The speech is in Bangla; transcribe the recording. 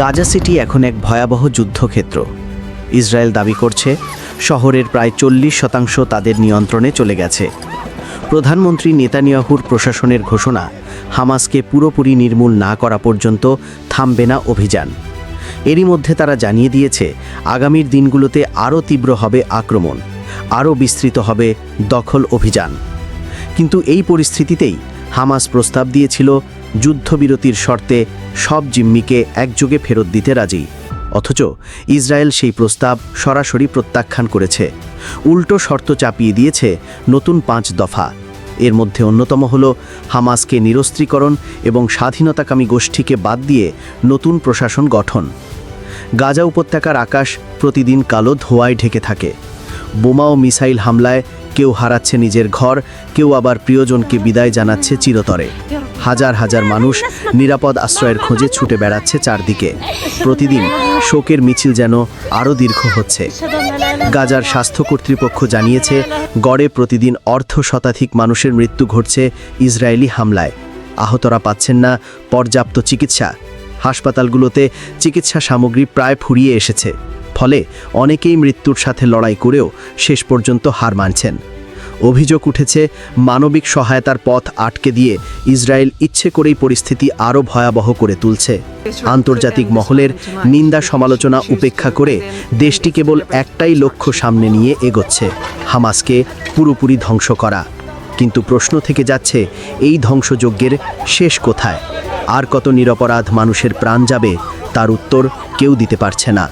গাজা সিটি এখন এক ভয়াবহ যুদ্ধক্ষেত্র। ইসরায়েল দাবি করছে, শহরের প্রায় চল্লিশ শতাংশ তাদের নিয়ন্ত্রণে চলে গেছে। প্রধানমন্ত্রী নেতানিয়াহুর প্রশাসনের ঘোষণা, হামাসকে পুরোপুরি নির্মূল না করা পর্যন্ত থামবে না অভিযান। এরই মধ্যে তারা জানিয়ে দিয়েছে, আগামীর দিনগুলোতে আরও তীব্র হবে আক্রমণ, আরও বিস্তৃত হবে দখল অভিযান। কিন্তু এই পরিস্থিতিতেই হামাস প্রস্তাব দিয়েছিল, যুদ্ধবিরতির শর্তে সব জিম্মিকে একযোগে ফেরত দিতে রাজি। অথচ ইসরায়েল সেই প্রস্তাব সরাসরি প্রত্যাখ্যান করেছে। উল্টো শর্ত চাপিয়ে দিয়েছে নতুন পাঁচ দফা। এর মধ্যে অন্যতম হল হামাসকে নিরস্ত্রীকরণ এবং স্বাধীনতাকামী গোষ্ঠীকে বাদ দিয়ে নতুন প্রশাসন গঠন। গাজা উপত্যকার আকাশ প্রতিদিন কালো ধোয়ায় ঢেকে থাকে। বোমা ও মিসাইল হামলায় কেউ হারাচ্ছে নিজের ঘর, কেউ আবার প্রিয়জনকে বিদায় জানাচ্ছে চিরতরে। হাজার হাজার মানুষ নিরাপদ আশ্রয়ের খোঁজে ছুটে বেড়াচ্ছে চারদিকে। প্রতিদিন শোকের মিছিল যেন আরও দীর্ঘ হচ্ছে। গাজার স্বাস্থ্য কর্তৃপক্ষ জানিয়েছে, গড়ে প্রতিদিন অর্ধ শতাধিক মানুষের মৃত্যু ঘটছে ইসরায়েলি হামলায়। আহতরা পাচ্ছেন না পর্যাপ্ত চিকিৎসা। হাসপাতালগুলোতে চিকিৎসা সামগ্রী প্রায় ফুরিয়ে এসেছে। ফলে অনেকেই মৃত্যুর সাথে লড়াই করেও শেষ পর্যন্ত হার মানছেন। অভিযোগ উঠেছে, মানবিক সহায়তার পথ আটকে দিয়ে ইসরায়েল ইচ্ছে করেই পরিস্থিতি আরও ভয়াবহ করে তুলছে। আন্তর্জাতিক মহলের নিন্দা সমালোচনা উপেক্ষা করে দেশটি কেবল একটাই লক্ষ্য সামনে নিয়ে এগোচ্ছে, হামাসকে পুরোপুরি ধ্বংস করা। কিন্তু প্রশ্ন থেকে যাচ্ছে, এই ধ্বংসযজ্ঞের শেষ কোথায়? আর কত নিরপরাধ মানুষের প্রাণ যাবে, তার উত্তর কেউ দিতে পারছে না।